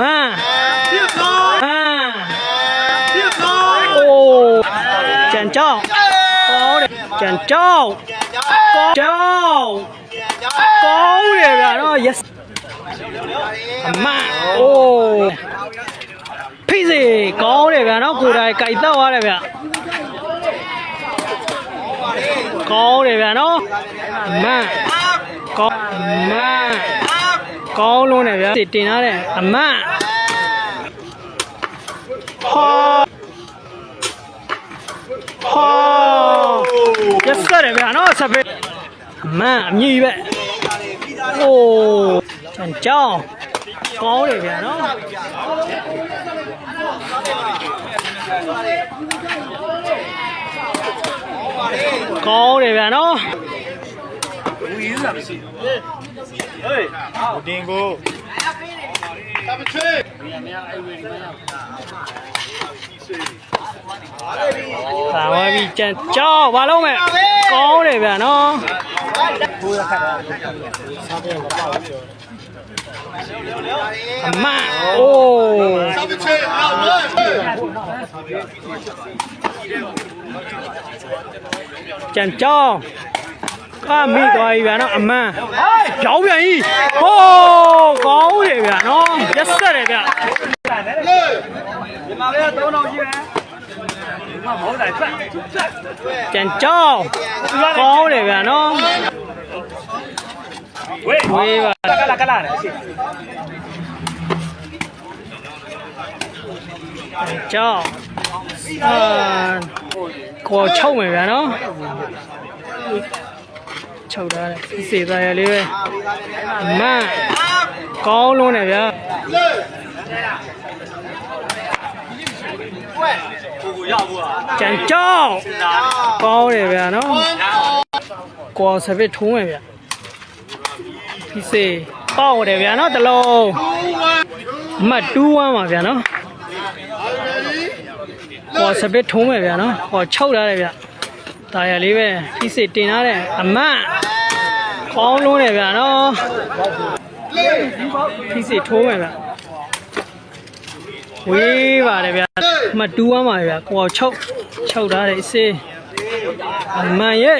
มาเรียบร้อยมาเรียบร้อยโอ้แจนเจ้าโก้เด็กแจนเจ้าโก้เจ้าโก้เด็กอะเนาะ yes มาโอ้พี่สิโก้เด็กอะเนาะกูได้ไก่เต้าอะไรแบบโก้เด็กอะเนาะมาโก้มา ကောင်းလုံးတယ်ဗျာတင်ထားတယ်အမန်ဟာဟာရက်စရတယ်ဗျာနော်ဆက်ပဲအမန်အမြည်ပဲโอ้ချန်ချောင်းကောင်းတယ်ဗျာနော်ကောင်းတယ်ဗျာနော် တင်ကိုသာဝပြီချန်ချောင်းဘာလုံးမဲ့ကောင်းတယ်ဗျာနော်အမန်โอ้ကြံကြောင်း ကမိသွားပြီဗျာနော်အမန်ကြောင်းပြန်ကြီးဟိုးကောင်းတယ်ဗျာနော်ရက်ဆက်တယ်ဗျာဒီမှာလည်း3000ရှိမယ်ဒီမှာမဟုတ်တယ်ဖက်ကြံကြောင်းကောင်းတယ်ဗျာနော်ဝေးဝေးပါကလာကလာတယ်ကြောင်းအာကိုချုပ်မယ်ဗျာနော် ချုပ်ထားတယ်စီစေသားရလေးပဲအမန်ကောင်းလုံးတယ်ဗျာကြံကြောင်းကောင်းတယ်ဗျာနော်ကိုယ်စပစ်ထုံးမယ်ဗျဒီစေပေါက်တယ်ဗျာနော်တလုံးအမှတ်21ပါဗျာနော်ကိုယ်စပစ်ထုံးမယ်ဗျာနော်ကိုယ်ချုပ်ထားတယ်ဗျတာရလေးပဲဒီစေတင်ထားတယ်အမှတ် ကောင်းလုံးတယ်ဗျာနော်ဒီစေထုံးမယ်ဗျဝေးပါတယ်ဗျာအမှတ်21ပါဗျာကိုယ်ချုပ်ချုပ်ထားတယ်အစေအမှန်ရဲ့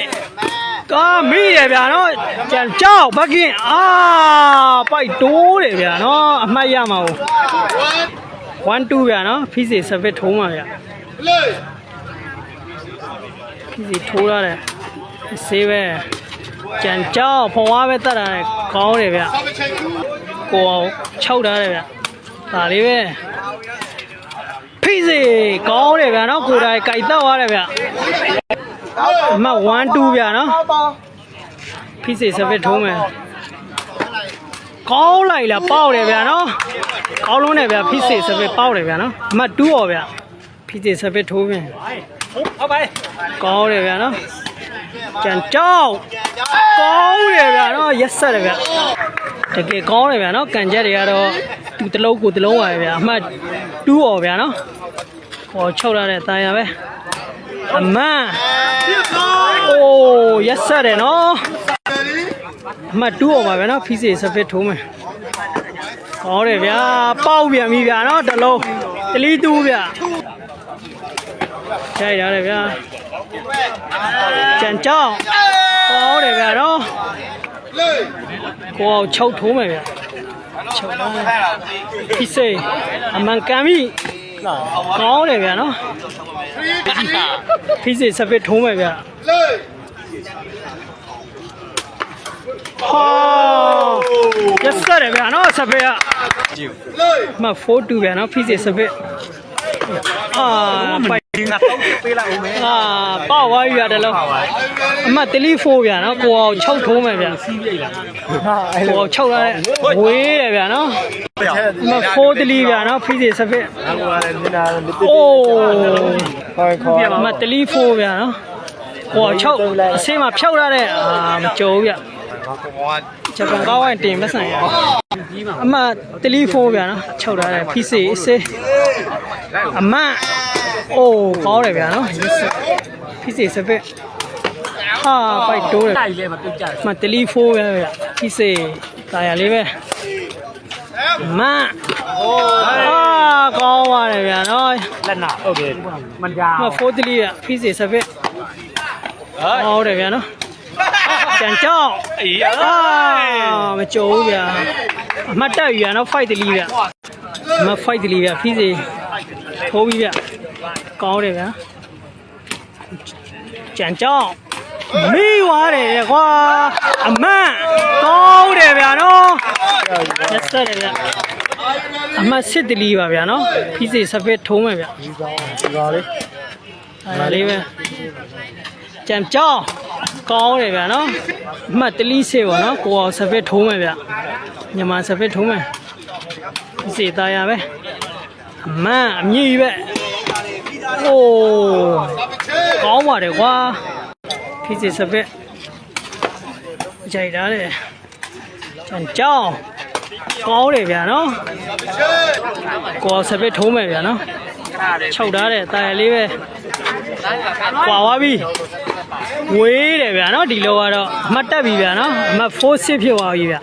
ကာမိရဗျာနော်ကြံကြောက်ဘကင်အာပိုက်တိုးတယ်ဗျာနော်အမှတ်ရမှာဟို1 2ဗျာနော်ဖီစီဆဗစ်ထုံးပါဗျာဖီစီထိုးရတယ်ဆေးပဲ ကြံကြောက်ဖုံဝါပဲတတ်တာနဲ့ကောင်းတယ်ဗျာကိုအောင်၆ထားတယ်ဗျာဒါလေးပဲဖီစီကောင်းတယ်ဗျာနော်ကိုယ်တိုင်ကြိုက်တော့ရတယ်ဗျာအမှတ်1 2ဗျာနော်ဖိစေစပစ်ထုံးမယ်ကောင်းလိုက်လားပေါက်တယ်ဗျာနော်ကောင်းလုံးတယ်ဗျာဖိစေစပစ်ပေါက်တယ်ဗျာနော်အမှတ်2ော်ဗျာဖိစေစပစ်ထိုးမယ်ဟုတ်ပါကောင်းတယ်ဗျာနော်ကြံကြောက် ကောင်းတယ်ဗျာနော်ရက်ဆက်တယ်ဗျာတကယ်ကောင်းတယ်ဗျာနော်ကန်ချက်တွေကတော့သူတစ်လုံးကိုတစ်လုံးပါပဲဗျာအမှတ်2ော်ဗျာနော်ဟောချုပ်လာတဲ့တာယာပဲအမှန်โอ้ရက်ဆက်တယ်နော်အမှတ်2အောင်ပါဗျာနော်ဖီးစီစပစ်ထိုးမယ်ဟောတယ်ဗျာပေါက်ပြန်ပြီဗျာနော်တလုံးတလီတူးဗျာကြိုက်ရတယ်ဗျာကြံကြောင်း ဟောတယ်ဗျာနော်ကိုအောင်ချုပ်ထိုးမယ်ဗျာချုပ်ပါဖီးစီအမှန်ကန်ပြီကောင်းတယ်ဗျာနော်ဖီးစီစပစ်ထိုးမယ်ဗျာဟာရက်စရတယ်ဗျာနော်စပယ်ကမ4 2ဗျာနော်ဖိစီစပယ်အာပိုက်ဒီ ငါတော့ပေးလိုက်ဦးမယ်အာပေါ့ဝါယူရတယ်လို့အမတ်3 4ဗျာနော်ကိုအောင်6ထိုးမယ်ဗျာစီးပြိတ်လာကိုအောင်6လာတဲ့ဝေးတယ်ဗျာနော်အမတ်4 3ဗျာနော်ဖိစီစပယ်ဟိုကလည်းမျက်နှာလေးအိုးခေါ်ခေါ်အမတ်3 4ဗျာနော်ကိုအောင်6အဆေးမှာဖြောက်ရတဲ့အာမကြုံဘူးဗျာဂျပန်ကောင်းဝိုင်းတင်မဆန်ရအမတလီဖုန်းဗျာနော်ချုပ်ထားတယ် PC အစေးအမ အိုးကောင်းတယ်ဗျာနော်ဖိစေစပက်ဟာပိုက်တိုးတယ်တိုက်လဲမပြုတ်ကြမတယ်လီဖုန်းပဲဗျာဖိစေတာယာလေးပဲမအိုးဟာကောင်းပါတယ်ဗျာနော်လက်နာဟုတ်တယ်မတားမဖိုးတလီကဖိစေစပက်ဟုတ်တယ်ဗျာနော်ကြံကြောက်အေးအာမကြုံဘူးဗျာအမှတ်တက်ယူရနော် fight တလီဗျာမ fight တလီဗျာဖိစေထိုးပြီးဗျာ ကောင်းတယ်ဗျာကြံကြောက်မိသွားတယ်ကွာအမှန်ကောင်းတယ်ဗျာနော်ရက်ဆက်တယ်ဗျာအမှတ်စစ်တလီပါဗျာနော်ဖိစေစပစ်ထိုးမယ်ဗျာဒီပါလေးအဲ့ဒါလေးပဲကြံကြောင်းကောင်းတယ်ဗျာနော်အမှတ်တလီစေပေါ့နော်ကိုအောင်စပစ်ထိုးမယ်ဗျမြန်မာစပစ်ထိုးမယ်ဒီစေသားရပဲအမှန်အမြည်ပဲ အိုးကောင်းပါတယ်ကွာဒီစေစပစ်ကြိုက်တာလေကြံကြောင်းကောင်းတယ်ဗျာနော်ကိုအောင်စပစ်ထိုးမယ်ဗျာနော်ချုပ်ထားတဲ့တာရလေးပဲကွာသွားပြီဝေးတယ်ဗျာနော်ဒီလောကတော့အမှတ်တက်ပြီဗျာနော်အမှတ်4 6ဖြစ်သွားပြီဗျ